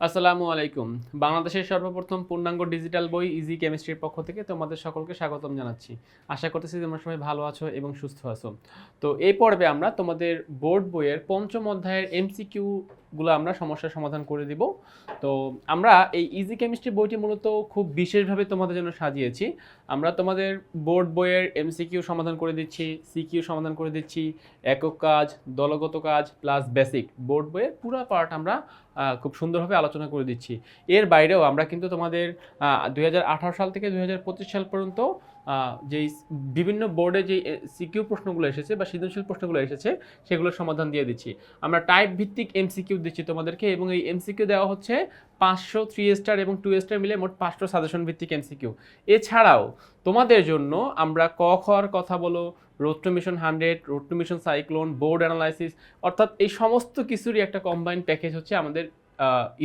আসসালামু আলাইকুম। বাংলাদেশের সর্বপ্রথম পূর্ণাঙ্গ ডিজিটাল বই ইজি কেমিস্ট্রির পক্ষ থেকে তোমাদের সকলকে স্বাগতম জানাচ্ছি। আশা করতেছি তোমরা সবাই ভালো আছো এবং সুস্থ আছো। তো এই পর্বে আমরা তোমাদের বোর্ড বইয়ের পঞ্চম অধ্যায়ের এমসিকিউ গুলো আমরা সমস্যার সমাধান করে দিব। তো আমরা এই ইজি কেমিস্ট্রি বইটি মূলত খুব বিশেষভাবে তোমাদের জন্য সাজিয়েছি। আমরা তোমাদের বোর্ড বইয়ের এমসিকিউ সমাধান করে দিচ্ছি সিকিউ সমাধান করে দিচ্ছি, একক কাজ, দলগত কাজ প্লাস বেসিক বোর্ড বইয়ের পুরো পার্ট আমরা খুব সুন্দরভাবে আলোচনা করে দিচ্ছি। এর বাইরেও আমরা কিন্তু তোমাদের দুই হাজার আঠারো সাল থেকে দু হাজার পঁচিশ সাল পর্যন্ত যেই বিভিন্ন বোর্ডে যে সিকিউ প্রশ্নগুলো এসেছে বা সৃজনশীল প্রশ্নগুলো এসেছে সেগুলোর সমাধান দিয়ে দিচ্ছি। আমরা টাইপ ভিত্তিক এমসিকিউ দিচ্ছি তোমাদেরকে এবং এই এমসিকিউ দেওয়া হচ্ছে পাঁচশো থ্রি স্টার এবং টু স্টার মিলে মোট পাঁচশো সাজেশন ভিত্তিক এমসিকিউ এছাড়াও তোমাদের জন্য আমরা ক খর কথা বলো road to mission hundred road to mission cyclone board analysis অর্থাৎ এই সমস্ত কিছুরই একটা কম্বাইন্ড প্যাকেজ হচ্ছে আমাদের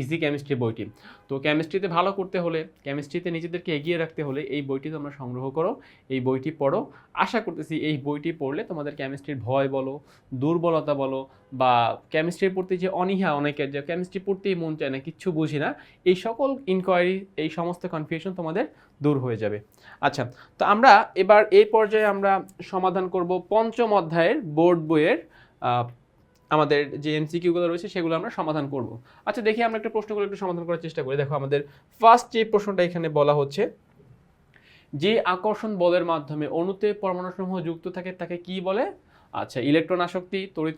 ইজি কেমিস্ট্রি বইটি। তো কেমিস্ট্রিতে ভালো করতে হলে কেমিস্ট্রিতে নিজেদেরকে এগিয়ে রাখতে হলে এই বইটি তোমরা সংগ্রহ করো, এই বইটি পড়ো। আশা করতেছি এই বইটি পড়লে তোমাদের কেমিস্ট্রির ভয় বলো, দুর্বলতা বলো, বা কেমিস্ট্রির প্রতি যে অনীহা অনেকের, যে কেমিস্ট্রি পড়তেই মন চায় না, কিচ্ছু বুঝি না, এই সকল ইনকোয়ারি এই সমস্ত কনফিউশন তোমাদের দূর হয়ে যাবে। আচ্ছা তো আমরা এবার এই পর্যায়ে আমরা সমাধান করব পঞ্চম অধ্যায়ের বোর্ড বইয়ের আমাদের যে এমসিকিউগুলো রয়েছে সেগুলো আমরা সমাধান করব। আচ্ছা দেখি আমরা একটা প্রশ্নগুলো একটু সমাধান করার চেষ্টা করি। দেখো, আমাদের ফার্স্ট যে প্রশ্নটা এখানে বলা হচ্ছে, যে আকর্ষণ বলের মাধ্যমে অণুতে পরমাণুসমূহ যুক্ত থাকে তাকে কি বলে? আচ্ছা ইলেকট্রন আসক্তি, তড়িৎ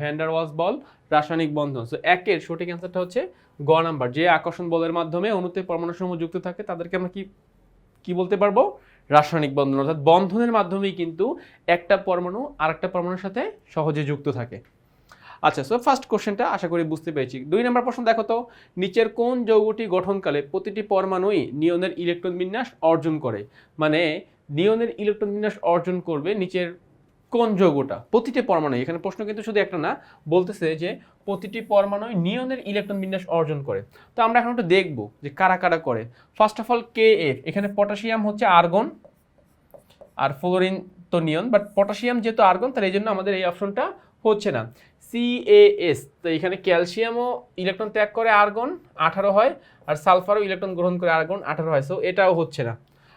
ভ্যান্ডার ওয়ালস বল, রাসায়নিক বন্ধন। সো একের সঠিক অ্যান্সারটা হচ্ছে গ নাম্বার। যে আকর্ষণ বলের মাধ্যমে অণুতে পরমাণুসমূহ যুক্ত থাকে তাদেরকে আমরা কি কি বলতে পারব? রাসায়নিক বন্ধন। অর্থাৎ বন্ধনের মাধ্যমেই কিন্তু একটা পরমাণু আরেকটা পরমাণুর সাথে সহজে যুক্ত থাকে। আচ্ছা সো ফার্স্ট কোশ্চেনটা আশা করি বুঝতে পেরেছি। দুই নম্বর প্রশ্ন দেখো তো, নিচের কোন যৌগটি গঠনকালে প্রতিটি পরমাণুই নিয়নের ইলেকট্রন বিন্যাস অর্জন করে? মানে নিয়নের ইলেকট্রন বিন্যাস অর্জন করবে নিচের কোন যৌগটা? প্রতিটি পরমাণু এখানে প্রশ্ন কিন্তু শুধু একটা না, বলতেছে যে প্রতিটি পরমাণু নিয়নের ইলেকট্রন বিন্যাস অর্জন করে। তো আমরা এখন একটু দেখব যে কারা কারা করে। First of all K F এখানে পটাশিয়াম হচ্ছে আর্গন আর ফ্লোরিন তো নিয়ন বাট পটাশিয়াম যেহেতু আর্গন, তাহলে এই জন্য আমাদের এই অপশনটা হচ্ছে না। সিএএস তো এখানে ক্যালসিয়ামও ইলেকট্রন ত্যাগ করে আর্গন আঠারো হয়, আর সালফারও ইলেকট্রন গ্রহণ করে আর্গন আঠারো হয় সো এটাও হচ্ছে না।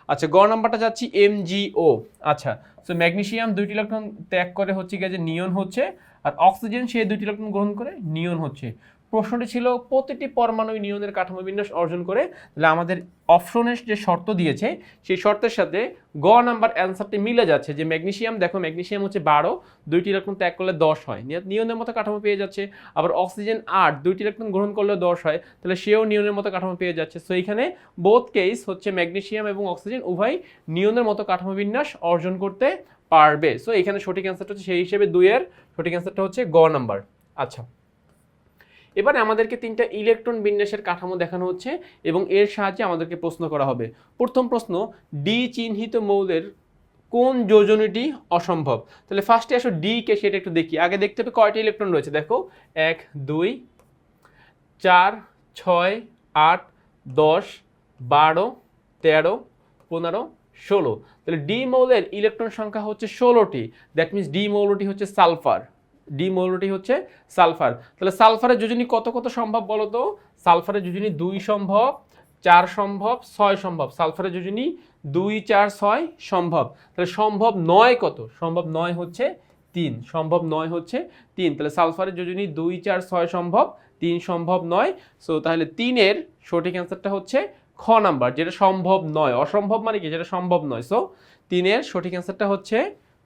আচ্ছা গ নাম্বারটা যাচ্ছি এমজিও আচ্ছা সো ম্যাগনেশিয়াম দুইটি ইলেকট্রন ত্যাগ করে হচ্ছে গিয়ে যে নিয়ন হচ্ছে, আর অক্সিজেন সে দুইটি ইলেকট্রন গ্রহণ করে নিয়ন হচ্ছে। প্রশ্নটি ছিল, প্রতিটি পরমাণু নিয়নের কাঠামো বিন্যাস অর্জন করে, তাহলে আমাদের অপশনের যে শর্ত দিয়েছে, সেই শর্তের সাথে গ নাম্বার অ্যান্সারটি মিলে যাচ্ছে যে ম্যাগনেশিয়াম, দেখো ম্যাগনেসিয়াম হচ্ছে বারো, দুইটি ইলেকট্রন ত্যাগ করলে দশ হয়। নিয়নের মতো কাঠামো পেয়ে যাচ্ছে, আবার অক্সিজেন আট, দুইটি ইলেকট্রন গ্রহণ করলে দশ হয়, তাহলে সেও নিয়নের মতো কাঠামো পেয়ে যাচ্ছে। সো এখানে বোথ কেস হচ্ছে ম্যাগনেশিয়াম এবং অক্সিজেন উভয় নিয়নের মতো কাঠামো বিন্যাস অর্জন করতে পারবে। সো এখানে সঠিক অ্যান্সারটা হচ্ছে সেই হিসেবে দুইয়ের, সঠিক অ্যান্সারটা হচ্ছে গ নাম্বার। আচ্ছা। এবারে আমাদেরকে তিনটা ইলেকট্রন বিন্যাসের কাঠামো দেখানো হচ্ছে এবং এর সাহায্যে আমাদেরকে প্রশ্ন করা হবে। প্রথম প্রশ্ন ডি চিহ্নিত মৌলের কোন যোজনীটি অসম্ভব? তাহলে ফার্স্টে আসো ডি কে, সেটা একটু দেখি। আগে দেখতে হবে কয়টি ইলেকট্রন রয়েছে, দেখো। এক, দুই, চার, ছয়, আট, দশ, বারো, তেরো, পনেরো, ষোলো। তাহলে ডি মৌলের ইলেকট্রন সংখ্যা হচ্ছে ষোলোটি। দ্যাট মিনস ডি মৌলটি হচ্ছে সালফার। ডি মৌলটি হচ্ছে সালফার। তাহলে সালফারের যোজনী কত কত সম্ভব বলো তো? সালফারের যোজনী দুই সম্ভব, চার সম্ভব, ছয় সম্ভব। সালফারের যোজনী দুই, চার, ছয় সম্ভব। তাহলে সম্ভব নয় কত? সম্ভব নয় হচ্ছে তিন। সম্ভব নয় হচ্ছে তিন। তাহলে সালফারের যোজনী দুই, চার, ছয় সম্ভব, তিন সম্ভব নয়। সো তাহলে তিনের সঠিক অ্যান্সারটা হচ্ছে খ নাম্বার, যেটা সম্ভব নয়। অসম্ভব মানে কি? যেটা সম্ভব নয়। সো তিনের সঠিক অ্যান্সারটা হচ্ছে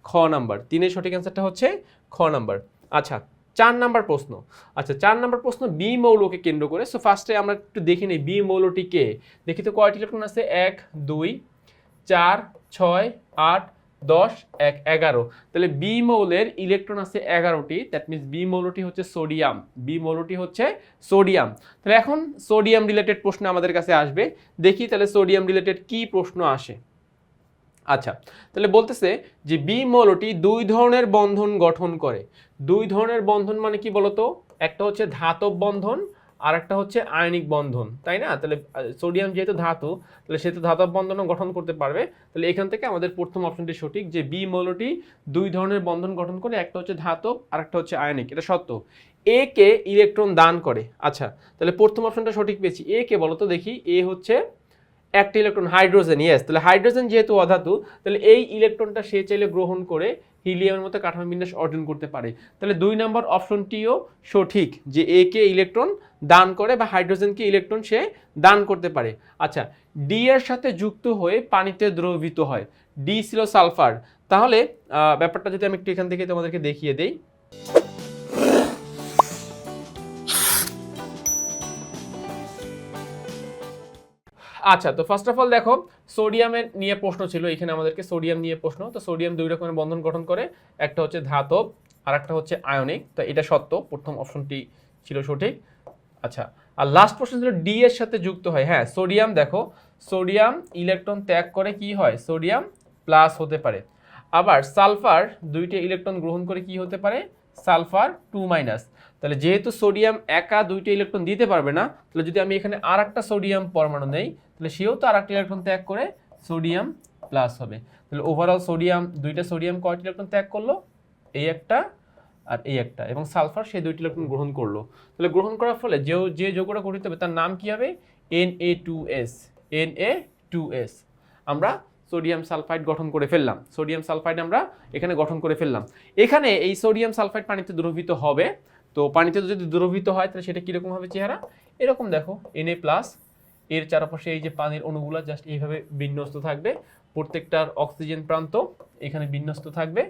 খ নাম্বার। তিনের সঠিক অ্যান্সারটা হচ্ছে খ নাম্বার। আচ্ছা চার নাম্বার প্রশ্ন। আচ্ছা চার নাম্বার প্রশ্ন, বি মৌলকে কেন্দ্র করে। সো ফার্স্টে আমরা একটু দেখে নিই, বি মৌলটি কে? দেখি তো কয়টি ইলেকট্রন আছে? এক, দুই, চার, ছয়, আট, দশ, এক, এগারো। তাহলে বি মৌলের ইলেকট্রন আছে এগারোটি। দ্যাট মিনস বি মৌলটি হচ্ছে সোডিয়াম। বি মৌলটি হচ্ছে সোডিয়াম। তাহলে এখন সোডিয়াম রিলেটেড প্রশ্ন আমাদের কাছে আসবে। দেখি তাহলে সোডিয়াম রিলেটেড কি প্রশ্ন আসে? আচ্ছা তাহলে বলতেছে যে বি মৌলটি দুই ধরনের বন্ধন গঠন করে। দুই ধরনের বন্ধন মানে কি বলতো? একটা হচ্ছে ধাতব বন্ধন আর একটা হচ্ছে আয়নিক বন্ধন, তাই না? তাহলে সোডিয়াম যেহেতু ধাতু, তাহলে সেহেতু ধাতব বন্ধনও গঠন করতে পারবে। তাহলে এখান থেকে আমাদের প্রথম অপশনটি সঠিক যে বি মৌলটি দুই ধরনের বন্ধন গঠন করে, একটা হচ্ছে ধাতব আর একটা হচ্ছে আয়নিক, এটা সত্য। এ কে ইলেকট্রন দান করে। আচ্ছা তাহলে প্রথম অপশনটা সঠিক পেয়েছি। এ কে বলতো? দেখি, এ হচ্ছে একটা ইলেকট্রন হাইড্রোজেন ইয়েস তাহলে হাইড্রোজেন যেহেতু অধাতু, তাহলে এই ইলেকট্রনটা সে চাইলে গ্রহণ করে হিলিয়ামের মতো কাঠামো বিন্যাস অর্জন করতে পারে। তাহলে দুই নম্বর অপশনটিও সঠিক যে এ কে ইলেকট্রন দান করে বা হাইড্রোজেনকে ইলেকট্রন সে দান করতে পারে। আচ্ছা ডি এর সাথে যুক্ত হয়ে পানিতে দ্রবীভূত হয়। ডি ছিল সালফার। তাহলে ব্যাপারটা যদি আমি একটু এখান থেকে তোমাদেরকে দেখিয়ে দেই। আচ্ছা তো ফার্স্ট অফ অল দেখো সোডিয়ামের নিয়ে প্রশ্ন ছিল, এখানে আমাদেরকে সোডিয়াম নিয়ে প্রশ্ন। তো সোডিয়াম দুই রকমের বন্ধন গঠন করে, একটা হচ্ছে ধাতব আর একটা হচ্ছে আয়নিক তো এটা সত্য, প্রথম অপশনটি ছিল সঠিক। আচ্ছা আর লাস্ট প্রশ্ন ছিল ডি এর সাথে যুক্ত হয়। হ্যাঁ সোডিয়াম দেখো সোডিয়াম ইলেকট্রন ত্যাগ করে কি হয়? সোডিয়াম প্লাস হতে পারে। আবার সালফার দুইটি ইলেকট্রন গ্রহণ করে কি হতে পারে? Sulphur two minus. তাহলে যেহেতু সোডিয়াম একা দুইটা ইলেকট্রন দিতে পারবে না, তাহলে যদি আমি এখানে আর একটা সোডিয়াম পরমাণু নেই, তাহলে সেও তো আর একটা ইলেকট্রন ত্যাগ করে সোডিয়াম প্লাস হবে। তাহলে ওভারঅল সোডিয়াম, দুইটা সোডিয়াম কয়টি ইলেকট্রন ত্যাগ করল? এই একটা আর এই একটা এবং সালফার সেই দুইটি ইলেকট্রন গ্রহণ করল। তাহলে গ্রহণ করার ফলে যে যে যৌগটা গঠিত হবে তার নাম কি হবে? N A two S N A two S আমরা সোডিয়াম সালফাইড গঠন করে ফেললাম। সোডিয়াম সালফাইড আমরা এখানে গঠন করে ফেললাম। এখানে এই সোডিয়াম সালফাইড পানিতে দ্রবীভূত হবে। তো পানিতে যদি দ্রবীভূত হয়, তাহলে সেটা কীরকম হবে চেহারা? এরকম দেখো এন এ প্লাস এর চারপাশে এই যে পানির অণুগুলো জাস্ট এইভাবে বিন্যস্ত থাকবে। প্রত্যেকটার অক্সিজেন প্রান্ত এখানে বিন্যস্ত থাকবে।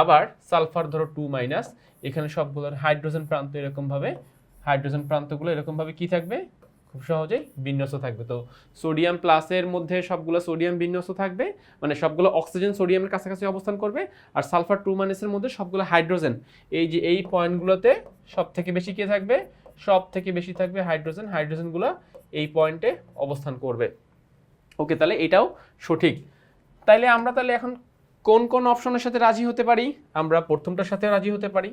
আবার সালফার ধরো টু মাইনাস, এখানে সবগুলোর হাইড্রোজেন প্রান্ত এরকমভাবে। হাইড্রোজেন প্রান্তগুলো এরকমভাবে কি থাকবে? খুব সহজেই বিন্যস্ত থাকবে। তো সোডিয়াম প্লাসের মধ্যে সবগুলো সোডিয়াম বিন্যস্ত থাকবে মানে সবগুলো অক্সিজেন সোডিয়ামের কাছাকাছি অবস্থান করবে, আর সালফার টু মাইনাসের মধ্যে সবগুলো হাইড্রোজেন এই যে এই পয়েন্টগুলোতে সব থেকে বেশি কে থাকবে? সব থেকে বেশি থাকবে হাইড্রোজেন হাইড্রোজেনগুলো এই পয়েন্টে অবস্থান করবে। ওকে তাহলে এটাও সঠিক। তাইলে আমরা তাহলে এখন কোন কোন অপশনের সাথে রাজি হতে পারি? আমরা প্রথমটার সাথে রাজি হতে পারি।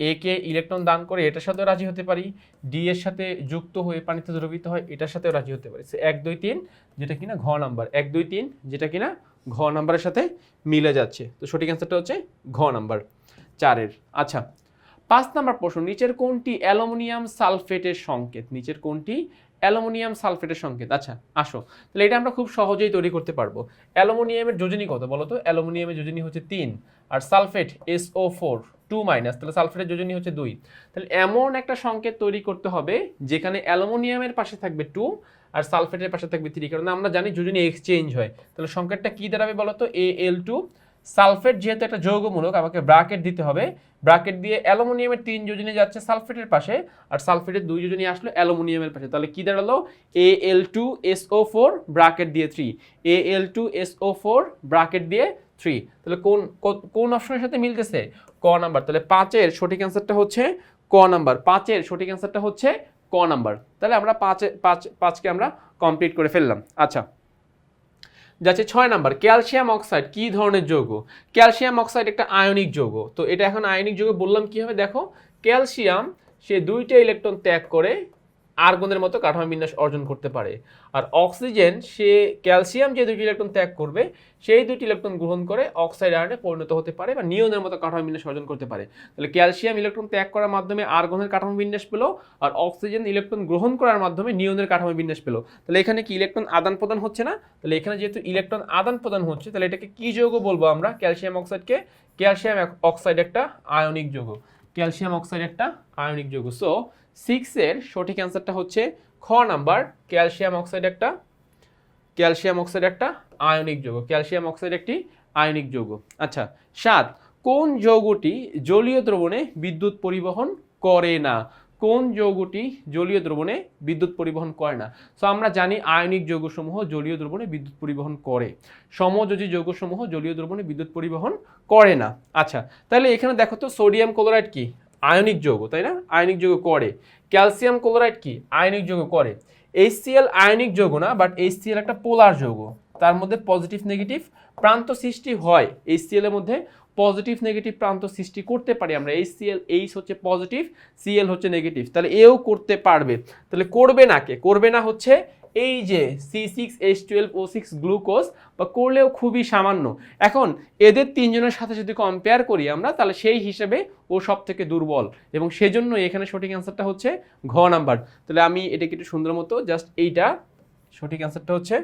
এ কে ইলেকট্রন দান করে এটার সাথেও রাজি হতে পারি ডি এর সাথে যুক্ত হয়ে পানিতে দ্রবিত হয়, এটার সাথেও রাজি হতে পারি। সে এক, দুই, তিন, যেটা কিনা ঘ নাম্বার। এক, দুই, তিন, যেটা কিনা ঘ নাম্বারের সাথে মিলে যাচ্ছে। তো সঠিক অ্যান্সারটা হচ্ছে ঘ নাম্বার, চারের। আচ্ছা পাঁচ নাম্বার প্রশ্ন, নিচের কোনটি অ্যালুমিনিয়াম সালফেটের সংকেত? নিচের কোনটি অ্যালুমিনিয়াম সালফেটের সংকেত। আচ্ছা আসো। তাহলে এটা আমরা খুব সহজেই তৈরি করতে পারব। অ্যালুমিনিয়ামের যোজনী কত বলো তো? অ্যালুমিনিয়ামের যোজনী হচ্ছে তিন, আর sulphate S O four, two minus, তাহলে সালফেটের যোজনী হচ্ছে দুই। তাহলে এমন একটা সংকেত তৈরি করতে হবে যেখানে অ্যালুমিনিয়ামের পাশে থাকবে টু, আর সালফেটের পাশে থাকবে থ্রি। কারণ আমরা জানি যোজনী এক্সচেঞ্জ হয়। তাহলে সংকেতটা কী দাঁড়াবে বলো তো? এ এল টু সালফেট যেহেতু একটা যৌগমূলক, আমাকে ব্রাকেট দিতে হবে। ব্রাকেট দিয়ে অ্যালুমিনিয়ামের তিন যোজনী যাচ্ছে সালফেটের পাশে, আর সালফেটের দুই যোজনী আসলো অ্যালুমিনিয়ামের পাশে। তাহলে কি দাঁড়াল? A L two S O four bracket দিয়ে three A L two S O four bracket দিয়ে থ্রি তাহলে কোন কোন অপশনের সাথে মিলতেছে? ক নাম্বার। তাহলে পাঁচের সঠিক অ্যান্সারটা হচ্ছে ক নাম্বার। পাঁচের সঠিক অ্যান্সারটা হচ্ছে ক নাম্বার। তাহলে আমরা পাঁচে, পাঁচ, পাঁচকে আমরা কমপ্লিট করে ফেললাম। আচ্ছা। যাচ্ছে ছয় নাম্বার, ক্যালসিয়াম অক্সাইড কি ধরনের যৌগ? ক্যালসিয়াম অক্সাইড একটা আয়নিক যৌগ। তো এটা এখন আয়নিক যৌগ বললাম কি হবে দেখো, ক্যালসিয়াম সে দুইটা ইলেকট্রন ত্যাগ করে আর্গনের মতো কাঠামো বিন্যাস অর্জন করতে পারে। আর অক্সিজেন, সে ক্যালসিয়াম যে দুটি ইলেকট্রন ত্যাগ করবে, সেই দুটি ইলেকট্রন গ্রহণ করে অক্সাইড আয়নে পরিণত হতে পারে বা নিয়নের মতো কাঠামো বিন্যাস অর্জন করতে পারে। তাহলে ক্যালসিয়াম ইলেকট্রন ত্যাগ করার মাধ্যমে আর্গনের কাঠামো বিন্যাস পেল, আর অক্সিজেন ইলেকট্রন গ্রহণ করার মাধ্যমে নিয়নের কাঠামো বিন্যাস পেল। তাহলে এখানে কি ইলেকট্রন আদান প্রদান হচ্ছে না? তাহলে এখানে যেহেতু ইলেকট্রন আদান প্রদান হচ্ছে, তাহলে এটাকে কি যৌগ বলব আমরা? ক্যালসিয়াম অক্সাইডকে? ক্যালসিয়াম অক্সাইড একটা আয়নিক যৌগ। ক্যালসিয়াম অক্সাইড একটা আয়নিক যৌগ। সো সিক্সের সঠিক অ্যান্সারটা হচ্ছে খ নাম্বার, ক্যালসিয়াম অক্সাইড একটা, ক্যালসিয়াম অক্সাইড একটা আয়নিক যৌগ, ক্যালসিয়াম অক্সাইড একটি আয়নিক যৌগ। আচ্ছা সাত, কোন যৌগটি জলীয় দ্রবণে বিদ্যুৎ পরিবহন করে না? কোন যৌগটি জলীয় দ্রবণে বিদ্যুৎ পরিবহন করে না? সো আমরা জানি আয়নিক যৌগসমূহ জলীয় দ্রবণে বিদ্যুৎ পরিবহন করে। সমযোজী যৌগসমূহ জলীয় দ্রবণে বিদ্যুৎ পরিবহন করে না। আচ্ছা তাহলে এখানে দেখো তো সোডিয়াম ক্লোরাইড কি? আয়নিক যৌগ, তাই না? আয়নিক যৌগ করে। ক্যালসিয়াম ক্লোরাইড কি? আয়নিক যৌগ করে। এইচসিএল আয়নিক যৌগ না বাট এইচসিএল একটা পোলার যৌগ। তার মধ্যে পজিটিভ নেগেটিভ প্রান্ত সৃষ্টি হয়। এইচসিএল এর মধ্যে পজিটিভ নেগেটিভ প্রান্ত সৃষ্টি করতে পারি আমরা। এইচ সিএল এইচ হচ্ছে পজিটিভ সিএল হচ্ছে নেগেটিভ তাহলে এও করতে পারবে। তাহলে করবে না কে? করবে না হচ্ছে এই যে C six H twelve O six glucose বা করলেও খুবই সামান্য। এখন এদের তিনজনের সাথে যদি কম্পেয়ার করি আমরা, তাহলে সেই হিসেবে ও সব থেকে দুর্বল এবং সেজন্য এখানে সঠিক অ্যান্সারটা হচ্ছে ঘ নাম্বার। তাহলে আমি এটাকে একটু সুন্দর মতো জাস্ট এইটা, সঠিক অ্যান্সারটা হচ্ছে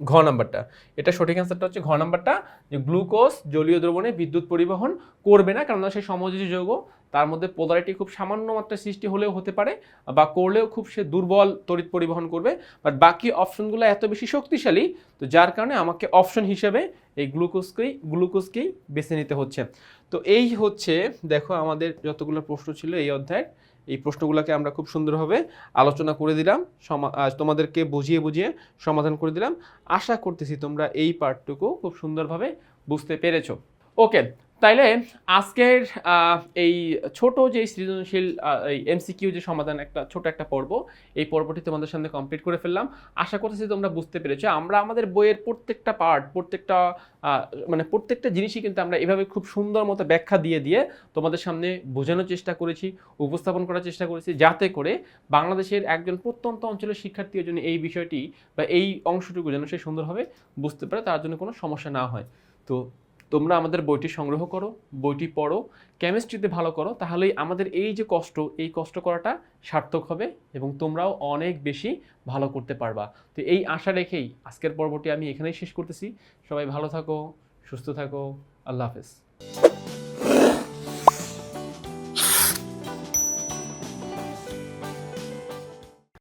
ঘ নাম্বারটা। এটা সঠিক অ্যান্সারটা হচ্ছে ঘ নাম্বারটা যে গ্লুকোজ জলীয় দ্রবণে বিদ্যুৎ পরিবহন করবে না কারণ সে সমযোজী যৌগ তার মধ্যে পোলারিটি খুব সামান্য মাত্রায় সৃষ্টি হলেও হতে পারে বা করলেও খুব সে দুর্বল তড়িৎ পরিবহন করবে। বাট বাকি অপশনগুলো এত বেশি শক্তিশালী, তো যার কারণে আমাকে অপশন হিসেবে এই গ্লুকোজকেই গ্লুকোজকেই বেছে নিতে হচ্ছে। তো এই হচ্ছে, দেখো আমাদের যতগুলো প্রশ্ন ছিল এই অধ্যায়ের, এই প্রশ্নগুলোকে আমরা খুব সুন্দরভাবে আলোচনা করে দিলাম তোমাদেরকে বুঝিয়ে বুঝিয়ে সমাধান করে দিলাম। আশা করতেছি তোমরা এই পার্টটুকু খুব সুন্দরভাবে বুঝতে পেরেছ। ওকে তাইলে আজকের এই ছোট যে সৃজনশীল এই এমসিকিউ যে সমাধান একটা, ছোট একটা পর্ব, এই পর্বটি তোমাদের সামনে কমপ্লিট করে ফেললাম। আশা করতেছি তোমরা বুঝতে পেরেছ। আমরা আমাদের বইয়ের প্রত্যেকটা পার্ট প্রত্যেকটা মানে প্রত্যেকটা জিনিসই কিন্তু আমরা এভাবে খুব সুন্দর মতো ব্যাখ্যা দিয়ে দিয়ে তোমাদের সামনে বোঝানোর চেষ্টা করেছি, উপস্থাপন করার চেষ্টা করেছি, যাতে করে বাংলাদেশের একজন প্রত্যন্ত অঞ্চলের শিক্ষার্থীর জন্য এই বিষয়টি বা এই অংশটুকু যেন সে সুন্দরভাবে বুঝতে পারে, তার জন্য কোনো সমস্যা না হয়। তো তোমরা আমাদের বইটি সংগ্রহ করো, বইটি পড়ো কেমিস্ট্রিতে ভালো করো, তাহলেই আমাদের এই যে কষ্ট, এই কষ্ট করাটা সার্থক হবে এবং তোমরাও অনেক বেশি ভালো করতে পারবা। তো এই আশা রেখেই আজকের পর্বটি আমি এখানেই শেষ করতেছি। সবাই ভালো থাকো, সুস্থ থাকো, আল্লাহ হাফেজ।